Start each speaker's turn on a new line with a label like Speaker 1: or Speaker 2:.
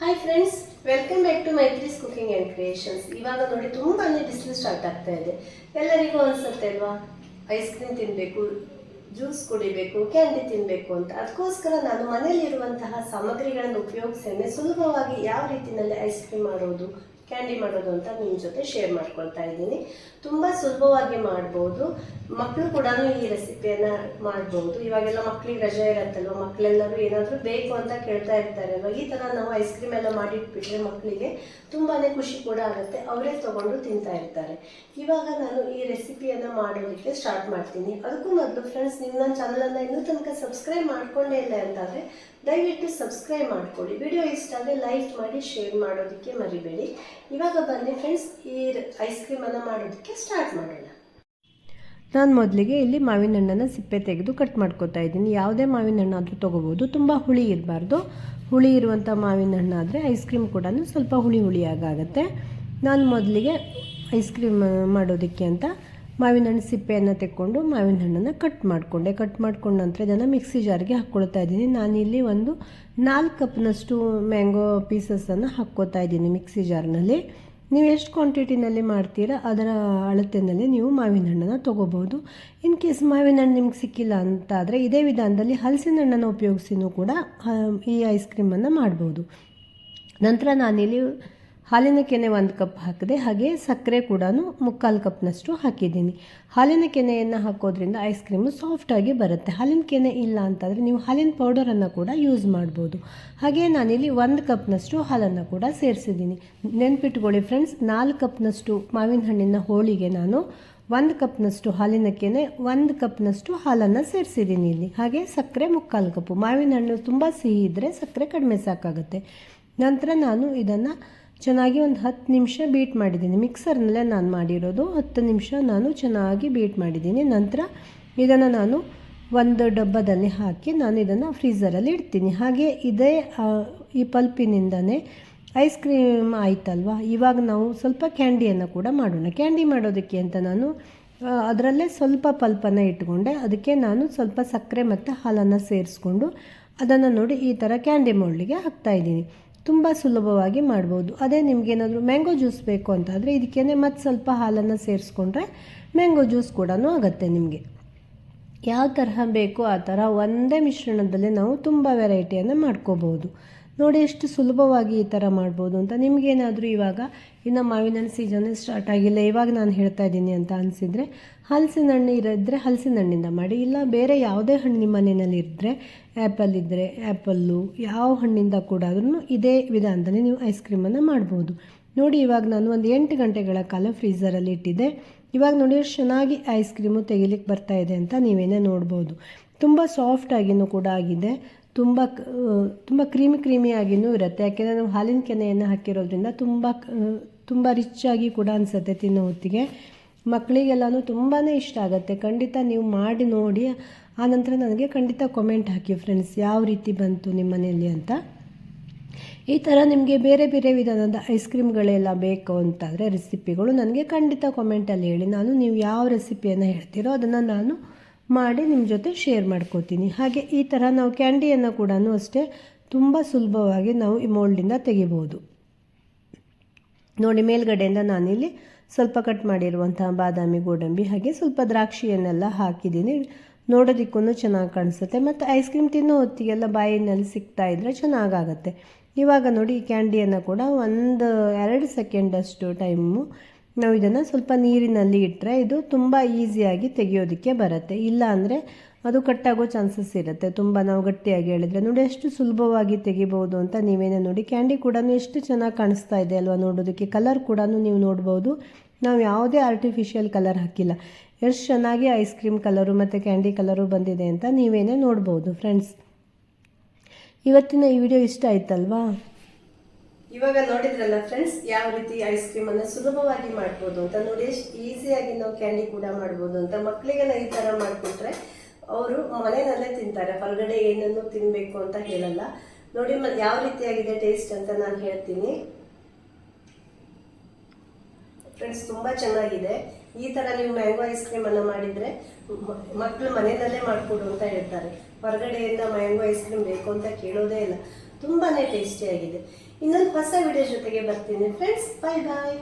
Speaker 1: Hi friends welcome back to Maitri's cooking and creations ಇವಾಗ ನೋಡಿ ತುಂಬಾನೇ ಬಿಸಿಲು ಸ್ಟಾರ್ಟ್ ಆಗ್ತಾ ಇದೆ. ಎಲ್ಲರಿಗೂ ಅನ್ಸುತ್ತೆ ಅಲ್ವಾ? ಐಸ್ ಕ್ರೀಮ್ ತಿನ್ನಬೇಕು ಜ್ಯೂಸ್ ಕುಡಿಬೇಕು ಕ್ಯಾಂಡಿ ತಿನ್ನಬೇಕು ಅಂತ. ಅದಕ್ಕೋಸ್ಕರ ನಾನು ಮನೆಯಲ್ಲಿರುವಂತಹ ಸಾಮಗ್ರಿಗಳನ್ನು ಉಪಯೋಗಿಸೇನೆ ಸುಲಭವಾಗಿ ಯಾವ ರೀತಿಯಲ್ಲಿ ಐಸ್ ಕ್ರೀಮ್ ಮಾಡೋದು ಕ್ಯಾಂಡಿ ಮಾಡೋದು ಅಂತ ನಿಮ್ಮ ಜೊತೆ ಶೇರ್ ಮಾಡ್ಕೊಳ್ತಾ ಇದ್ದೀನಿ. ತುಂಬ ಸುಲಭವಾಗಿ ಮಾಡ್ಬೋದು. ಮಕ್ಕಳು ಕೂಡ ಈ ರೆಸಿಪಿಯನ್ನು ಮಾಡ್ಬೋದು. ಇವಾಗೆಲ್ಲ ಮಕ್ಕಳಿಗೆ ರಜೆ ಇರತ್ತಲ್ವ ಮಕ್ಕಳೆಲ್ಲರೂ ಏನಾದರೂ ಬೇಕು ಅಂತ ಕೇಳ್ತಾ ಇರ್ತಾರೆ ಅಲ್ವಾ? ಈ ಥರ ನಾವು ಐಸ್ ಕ್ರೀಮ್ ಎಲ್ಲ ಮಾಡಿಟ್ಬಿಟ್ರೆ ಮಕ್ಕಳಿಗೆ ತುಂಬಾ ಖುಷಿ ಕೂಡ ಆಗುತ್ತೆ. ಅವರೇ ತಗೊಂಡು ತಿಂತಾ ಇರ್ತಾರೆ. ಇವಾಗ ನಾನು ಈ ರೆಸಿಪಿಯನ್ನು ಮಾಡೋದಕ್ಕೆ ಸ್ಟಾರ್ಟ್ ಮಾಡ್ತೀನಿ. ಅದಕ್ಕೂ ಮೊದಲು ಫ್ರೆಂಡ್ಸ್ ನಿಮ್ಮ ನನ್ನ ಚಾನಲನ್ನು ಇನ್ನೂ ತನಕ ಸಬ್ಸ್ಕ್ರೈಬ್ ಮಾಡ್ಕೊಂಡೇ ಇಲ್ಲ ಅಂತಾದರೆ ದಯವಿಟ್ಟು ಸಬ್ಸ್ಕ್ರೈಬ್ ಮಾಡ್ಕೊಳ್ಳಿ. ವಿಡಿಯೋ ಇಷ್ಟ ಆದರೆ ಲೈಕ್ ಮಾಡಿ, ಶೇರ್ ಮಾಡೋದಕ್ಕೆ ಮರಿಬೇಡಿ. ಇವಾಗ ಬನ್ನಿ ಫ್ರೆಂಡ್ಸ್ ಈ ಐಸ್ ಕ್ರೀಮನ್ನು ಮಾಡೋದಕ್ಕೆ ಸ್ಟಾರ್ಟ್ ಮಾಡೋಣ.
Speaker 2: ನಾನು ಮೊದಲಿಗೆ ಇಲ್ಲಿ ಮಾವಿನ ಹಣ್ಣನ್ನು ಸಿಪ್ಪೆ ತೆಗೆದು ಕಟ್ ಮಾಡ್ಕೊತಾ ಇದ್ದೀನಿ. ಯಾವುದೇ ಮಾವಿನ ಹಣ್ಣಾದರೂ ತೊಗೋಬೋದು. ತುಂಬ ಹುಳಿ ಇರಬಾರ್ದು. ಹುಳಿ ಇರುವಂಥ ಮಾವಿನ ಹಣ್ಣಾದರೆ ಐಸ್ ಕ್ರೀಮ್ ಕೂಡ ಸ್ವಲ್ಪ ಹುಳಿ ಹುಳಿಯಾಗುತ್ತೆ ನಾನು ಮೊದಲಿಗೆ ಐಸ್ ಕ್ರೀಮ್ ಮಾಡೋದಕ್ಕೆ ಅಂತ ಮಾವಿನ ಹಣ್ಣು ಸಿಪ್ಪೆಯನ್ನು ತೆಕ್ಕೊಂಡು ಮಾವಿನ ಹಣ್ಣನ್ನು ಕಟ್ ಮಾಡಿಕೊಂಡೆ. ಕಟ್ ಮಾಡ್ಕೊಂಡ ನಂತರ ಇದನ್ನು ಮಿಕ್ಸಿ ಜಾರ್ಗೆ ಹಾಕ್ಕೊಳ್ತಾ ಇದ್ದೀನಿ. ನಾನಿಲ್ಲಿ ಒಂದು ನಾಲ್ಕು ಕಪ್ನಷ್ಟು ಮ್ಯಾಂಗೋ ಪೀಸಸನ್ನು ಹಾಕ್ಕೋತಾ ಇದ್ದೀನಿ ಮಿಕ್ಸಿ ಜಾರ್ನಲ್ಲಿ ನೀವು ಎಷ್ಟು ಕ್ವಾಂಟಿಟಿನಲ್ಲಿ ಮಾಡ್ತೀರಾ ಅದರ ಅಳತೆಯಲ್ಲಿ ನೀವು ಮಾವಿನ ಹಣ್ಣನ್ನು ತೊಗೋಬೋದು ಇನ್ ಕೇಸ್ ಮಾವಿನ ಹಣ್ಣು ನಿಮ್ಗೆ ಸಿಕ್ಕಿಲ್ಲ ಅಂತ ಆದರೆ ಇದೇ ವಿಧಾನದಲ್ಲಿ ಹಲಸಿನ ಹಣ್ಣನ್ನು ಉಪಯೋಗಿಸಿನೂ ಕೂಡ ಈ ಐಸ್ ಕ್ರೀಮನ್ನು ಮಾಡ್ಬೋದು. ನಂತರ ನಾನಿಲ್ಲಿ ಹಾಲಿನ ಕೆನೆ ಒಂದು ಕಪ್ ಹಾಕಿದೆ, ಹಾಗೆ ಸಕ್ಕರೆ ಕೂಡ ಮುಕ್ಕಾಲು ಕಪ್ನಷ್ಟು ಹಾಕಿದ್ದೀನಿ. ಹಾಲಿನ ಕೆನೆಯನ್ನು ಹಾಕೋದ್ರಿಂದ ಐಸ್ ಕ್ರೀಮು ಸಾಫ್ಟಾಗಿ ಬರುತ್ತೆ. ಹಾಲಿನ ಕೆನೆ ಇಲ್ಲ ಅಂತಂದರೆ ನೀವು ಹಾಲಿನ ಪೌಡರನ್ನು ಕೂಡ ಯೂಸ್ ಮಾಡ್ಬೋದು. ಹಾಗೆ ನಾನಿಲ್ಲಿ ಒಂದು ಕಪ್ನಷ್ಟು ಹಾಲನ್ನು ಕೂಡ ಸೇರಿಸಿದ್ದೀನಿ. ನೆನ್ಪಿಟ್ಕೊಳ್ಳಿ ಫ್ರೆಂಡ್ಸ್ ನಾಲ್ಕು ಕಪ್ನಷ್ಟು ಮಾವಿನ ಹಣ್ಣಿನ ಹೋಳಿಗೆ ನಾನು, ಒಂದು ಕಪ್ನಷ್ಟು ಹಾಲಿನ ಕೆನೆ, ಒಂದು ಕಪ್ನಷ್ಟು ಹಾಲನ್ನು ಸೇರಿಸಿದ್ದೀನಿ ಇಲ್ಲಿ. ಹಾಗೆ ಸಕ್ಕರೆ ಮುಕ್ಕಾಲು ಕಪ್ಪು. ಮಾವಿನ ಹಣ್ಣು ತುಂಬ ಸಿಹಿ ಇದ್ದರೆ ಸಕ್ಕರೆ ಕಡಿಮೆ ಸಾಕಾಗುತ್ತೆ. ನಂತರ ನಾನು ಇದನ್ನು ಚೆನ್ನಾಗಿ ಒಂದು ಹತ್ತು ನಿಮಿಷ ಬೀಟ್ ಮಾಡಿದ್ದೀನಿ. ಮಿಕ್ಸರ್ನಲ್ಲೇ ನಾನು ಮಾಡಿರೋದು. ಹತ್ತು ನಿಮಿಷ ನಾನು ಚೆನ್ನಾಗಿ ಬೀಟ್ ಮಾಡಿದ್ದೀನಿ. ನಂತರ ಇದನ್ನು ನಾನು ಒಂದು ಡಬ್ಬದಲ್ಲಿ ಹಾಕಿ ನಾನು ಇದನ್ನು ಫ್ರೀಝರಲ್ಲಿ ಇಡ್ತೀನಿ. ಹಾಗೆ ಇದೇ ಈ ಪಲ್ಪಿನಿಂದನೇ ಐಸ್ ಕ್ರೀಮ್ ಆಯ್ತಲ್ವಾ? ಇವಾಗ ನಾವು ಸ್ವಲ್ಪ ಕ್ಯಾಂಡಿಯನ್ನು ಕೂಡ ಮಾಡೋಣ. ಕ್ಯಾಂಡಿ ಮಾಡೋದಕ್ಕೆ ಅಂತ ನಾನು ಅದರಲ್ಲೇ ಸ್ವಲ್ಪ ಪಲ್ಪನ್ನು ಇಟ್ಕೊಂಡೆ. ಅದಕ್ಕೆ ನಾನು ಸ್ವಲ್ಪ ಸಕ್ಕರೆ ಮತ್ತು ಹಾಲನ್ನು ಸೇರಿಸ್ಕೊಂಡು ಅದನ್ನು ನೋಡಿ ಈ ಥರ ಕ್ಯಾಂಡಿ ಮೋಲ್ಡಿಗೆ ಹಾಕ್ತಾಯಿದ್ದೀನಿ ತುಂಬ ಸುಲಭವಾಗಿ ಮಾಡ್ಬೋದು. ಅದೇ ನಿಮಗೇನಾದರೂ ಮ್ಯಾಂಗೋ ಜ್ಯೂಸ್ ಬೇಕು ಅಂತಾದರೆ ಇದಕ್ಕೇ ಮತ್ತೆ ಸ್ವಲ್ಪ ಹಾಲನ್ನು ಸೇರಿಸ್ಕೊಂಡ್ರೆ ಮ್ಯಾಂಗೋ ಜ್ಯೂಸ್ ಕೂಡ ಆಗುತ್ತೆ ನಿಮಗೆ. ಯಾವ ತರಹ ಬೇಕೋ ಆ ಥರ ಒಂದೇ ಮಿಶ್ರಣದಲ್ಲೇ ನಾವು ತುಂಬ ವೆರೈಟಿಯನ್ನು ಮಾಡ್ಕೋಬೋದು ನೋಡಿ ಎಷ್ಟು ಸುಲಭವಾಗಿ ಈ ಥರ ಮಾಡ್ಬೋದು ಅಂತ. ನಿಮಗೇನಾದರೂ ಇವಾಗ ಇನ್ನು ಮಾವಿನ ಹಣ್ಣು ಸೀಸನ್ ಸ್ಟಾರ್ಟ್ ಆಗಿಲ್ಲ, ಇವಾಗ ನಾನು ಹೇಳ್ತಾ ಇದ್ದೀನಿ ಅಂತ ಅನಿಸಿದರೆ ಹಲಸಿನ ಹಣ್ಣು ಇರಿದ್ರೆ ಹಲಸಿನ ಹಣ್ಣಿಂದ ಮಾಡಿ. ಇಲ್ಲ, ಬೇರೆ ಯಾವುದೇ ಹಣ್ಣು ನಿಮ್ಮ ಮನೆಯಲ್ಲಿ ಇದ್ದರೆ ಆ್ಯಪಲ್ ಇದ್ದರೆ ಆ್ಯಪಲ್ಲು ಯಾವ ಹಣ್ಣಿಂದ ಕೂಡ ಇದೇ ವಿಧಾನದಲ್ಲಿ ನೀವು ಐಸ್ ಕ್ರೀಮನ್ನು ಮಾಡ್ಬೋದು. ನೋಡಿ, ಇವಾಗ ನಾನು ಒಂದು ಎಂಟು ಗಂಟೆಗಳ ಕಾಲ ಫ್ರೀಝರಲ್ಲಿ ಇಟ್ಟಿದ್ದೆ. ಇವಾಗ ನೋಡಿ ಚೆನ್ನಾಗಿ ಐಸ್ ಕ್ರೀಮು ತೆಗಿಲಿಕ್ಕೆ ಬರ್ತಾ ಇದೆ ಅಂತ ನೀವೇನೇ ನೋಡ್ಬೋದು. ತುಂಬ ಸಾಫ್ಟಾಗಿನೂ ಕೂಡ ಆಗಿದೆ. ತುಂಬ ತುಂಬ ಕ್ರೀಮಿ ಕ್ರೀಮಿಯಾಗಿನೂ ಇರುತ್ತೆ. ಯಾಕೆಂದರೆ ನಾವು ಹಾಲಿನ ಕೆನೆಯನ್ನು ಹಾಕಿರೋದ್ರಿಂದ ತುಂಬ ತುಂಬ ರಿಚ್ ಆಗಿ ಕೂಡ ಅನಿಸುತ್ತೆ ತಿನ್ನೋ ಹೊತ್ತಿಗೆ. ಮಕ್ಕಳಿಗೆಲ್ಲನೂ ತುಂಬಾ ಇಷ್ಟ ಆಗುತ್ತೆ. ಖಂಡಿತ ನೀವು ಮಾಡಿ ನೋಡಿ ಆನಂತರ ನನಗೆ ಖಂಡಿತ ಕಾಮೆಂಟ್ ಹಾಕಿ ಫ್ರೆಂಡ್ಸ್ ಯಾವ ರೀತಿ ಬಂತು ನಿಮ್ಮ ಮನೆಯಲ್ಲಿ ಅಂತ? ಈ ಥರ ನಿಮಗೆ ಬೇರೆ ಬೇರೆ ವಿಧಾನದ ಐಸ್ ಕ್ರೀಮ್ಗಳೆಲ್ಲ ಬೇಕು ಅಂತಾದರೆ ರೆಸಿಪಿಗಳು ನನಗೆ ಖಂಡಿತ ಕಾಮೆಂಟಲ್ಲಿ ಹೇಳಿ. ನಾನು ನೀವು ಯಾವ ರೆಸಿಪಿಯನ್ನು ಹೇಳ್ತೀರೋ ಅದನ್ನು ನಾನು ಮಾಡಿ ನಿಮ್ಮ ಜೊತೆ ಶೇರ್ ಮಾಡ್ಕೋತೀನಿ. ಹಾಗೆ ಈ ಥರ ನಾವು ಕ್ಯಾಂಡಿಯನ್ನು ಕೂಡ ಅಷ್ಟೇ ತುಂಬ ಸುಲಭವಾಗಿ ನಾವು ಈ ಮೋಲ್ಡಿಂದ ತೆಗಿಬೋದು. ನೋಡಿ ಮೇಲ್ಗಡೆಯಿಂದ ನಾನಿಲ್ಲಿ ಸ್ವಲ್ಪ ಕಟ್ ಮಾಡಿರುವಂತಹ ಬಾದಾಮಿ, ಗೋಡಂಬಿ ಹಾಗೆ ಸ್ವಲ್ಪ ದ್ರಾಕ್ಷಿಯನ್ನೆಲ್ಲ ಹಾಕಿದ್ದೀನಿ. ನೋಡೋದಕ್ಕೂ ಚೆನ್ನಾಗಿ ಕಾಣಿಸುತ್ತೆ. ಮತ್ತು ಐಸ್ ಕ್ರೀಮ್ ತಿನ್ನೋ ಹೊತ್ತಿಗೆಲ್ಲ ಬಾಯಿನಲ್ಲಿ ಸಿಗ್ತಾ ಇದ್ದರೆ ಚೆನ್ನಾಗಾಗತ್ತೆ. ಇವಾಗ ನೋಡಿ ಈ ಕ್ಯಾಂಡಿಯನ್ನು ಕೂಡ ಒಂದು ಎರಡು ಸೆಕೆಂಡಷ್ಟು ಟೈಮು. ನಾವು ಇದನ್ನು ಸ್ವಲ್ಪ ನೀರಿನಲ್ಲಿ ಇಟ್ಟರೆ ಇದು ತುಂಬ ಈಸಿಯಾಗಿ ತೆಗೆಯೋದಕ್ಕೆ ಬರುತ್ತೆ. ಇಲ್ಲ ಅಂದರೆ ಅದು ಕಟ್ಟಾಗೋ ಚಾನ್ಸಸ್ ಇರುತ್ತೆ. ತುಂಬ ನಾವು ಗಟ್ಟಿಯಾಗಿ ಹೇಳಿದರೆ ನೋಡಿ ಎಷ್ಟು ಸುಲಭವಾಗಿ ತೆಗಿಬೋದು ಅಂತ ನೀವೇನೇ ನೋಡಿ. ಕ್ಯಾಂಡಿ ಕೂಡ ಎಷ್ಟು ಚೆನ್ನಾಗಿ ಕಾಣಿಸ್ತಾ ಇದೆ ಅಲ್ವಾ ನೋಡೋದಕ್ಕೆ. ಕಲರ್ ಕೂಡ ನೀವು ನೋಡ್ಬೋದು. ನಾವು ಯಾವುದೇ ಆರ್ಟಿಫಿಷಿಯಲ್ ಕಲರ್ ಹಾಕಿಲ್ಲ. ಎಷ್ಟು ಚೆನ್ನಾಗಿ ಐಸ್ ಕ್ರೀಮ್ ಕಲರು ಮತ್ತು ಕ್ಯಾಂಡಿ ಕಲರು ಬಂದಿದೆ ಅಂತ ನೀವೇನೇ ನೋಡ್ಬೋದು ಫ್ರೆಂಡ್ಸ್ ಇವತ್ತಿನ ಈ ವಿಡಿಯೋ ಇಷ್ಟ ಆಯ್ತಲ್ವಾ?
Speaker 1: ಇವಾಗ ನೋಡಿದ್ರಲ್ಲ ಫ್ರೆಂಡ್ಸ್ ಯಾವ ರೀತಿ ಐಸ್ ಕ್ರೀಮ್ ಅನ್ನ ಸುಲಭವಾಗಿ ಮಾಡ್ಬೋದು ಅಂತ ನೋಡಿ, ಎಷ್ಟು ಈಸಿಯಾಗಿ ನಾವು ಕ್ಯಾಂಡಿ ಕೂಡ ಮಾಡ್ಬೋದು ಅಂತ ಮಕ್ಕಳಿಗೆಲ್ಲ ಈ ತರ ಮಾಡಿಕೊಟ್ರೆ ಅವರು ಮನೆಯಲ್ಲೇ ತಿಂತಾರೆ, ಹೊರಗಡೆ ಏನನ್ನು ತಿನ್ನಬೇಕು ಅಂತ ಹೇಳಲ್ಲ. ನೋಡಿ ಯಾವ ರೀತಿಯಾಗಿದೆ ಟೇಸ್ಟ್ ಅಂತ ನಾನು ಹೇಳ್ತೀನಿ. ಫ್ರೆಂಡ್ಸ್ ತುಂಬಾ ಚೆನ್ನಾಗಿದೆ. ಈ ತರ ನೀವು ಮ್ಯಾಂಗೋ ಐಸ್ ಅನ್ನ ಮಾಡಿದ್ರೆ ಮಕ್ಕಳು ಮನೆಯಲ್ಲೇ ಮಾಡ್ಕೊಡು ಅಂತ ಹೇಳ್ತಾರೆ. ಹೊರಗಡೆಯಿಂದ ಮ್ಯಾಂಗೋ ಐಸ್ ಕ್ರೀಮ್ ಬೇಕು ಅಂತ ಕೇಳೋದೇ ಇಲ್ಲ. ತುಂಬಾನೇ ಟೇಸ್ಟಿಯಾಗಿದೆ ಇನ್ನೊಂದು ಹೊಸ ವಿಡಿಯೋ ಜೊತೆಗೆ ಬರ್ತೀನಿ. ಫ್ರೆಂಡ್ಸ್ ಬಾಯ್ ಬಾಯ್